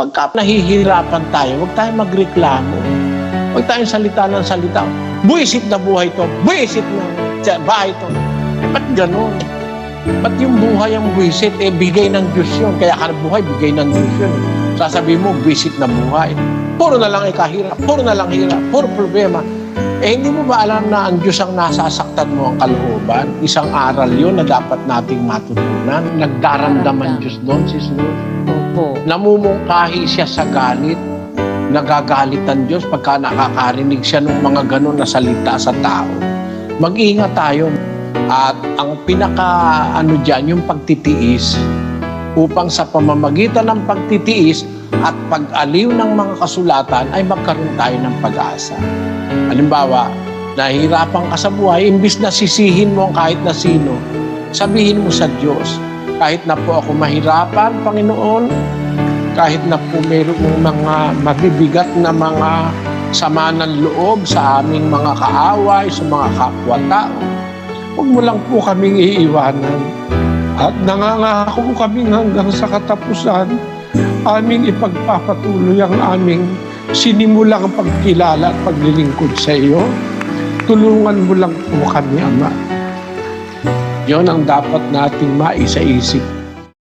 Pagka nahihirapan tayo, huwag tayong magreklamo. Huwag tayong salita ng salita. Buisit na buhay to. Buisit na bahay to. Ba't ganun? Ba't yung buhay ang buisit? Eh, bigay ng Diyos yun. Kaya ka buhay, bigay ng Diyos yun. Sasabihin mo, buisit na buhay. Puro na lang ikahirap. Puro na lang hirap. Puro problema. Eh, hindi mo ba alam na ang Diyos ang nasasaktan mo ang kalooban? Isang aral yun na dapat nating matutunan. Nagdaramdaman Diyos doon, sis Luz. Opo. Namumungkahi siya sa galit. Nagagalit ang Diyos pagka nakakarinig siya ng mga ganun na salita sa tao. Mag-ingat tayo. At ang pinaka ano dyan, yung pagtitiis upang sa pamamagitan ng pagtitiis at pag-aliw ng mga kasulatan ay magkaroon tayo ng pag-asa. Halimbawa, nahihirapan ka sa buhay, imbis na sisihin mo ang kahit na sino, sabihin mo sa Diyos, kahit na po ako mahirapan, Panginoon, kahit na po mayroong mga mabibigat na mga sama ng loob sa aming mga kaaway, sa mga kapwa-tao, huwag mo lang po kaming iiwanan. At nangangako kaming hanggang sa katapusan, aming ipagpapatuloy ang aming sinimulang pagkilala at paglilingkod sa iyo. Tulungan mo lang po kami, Ama. Yon ang dapat nating maisaisip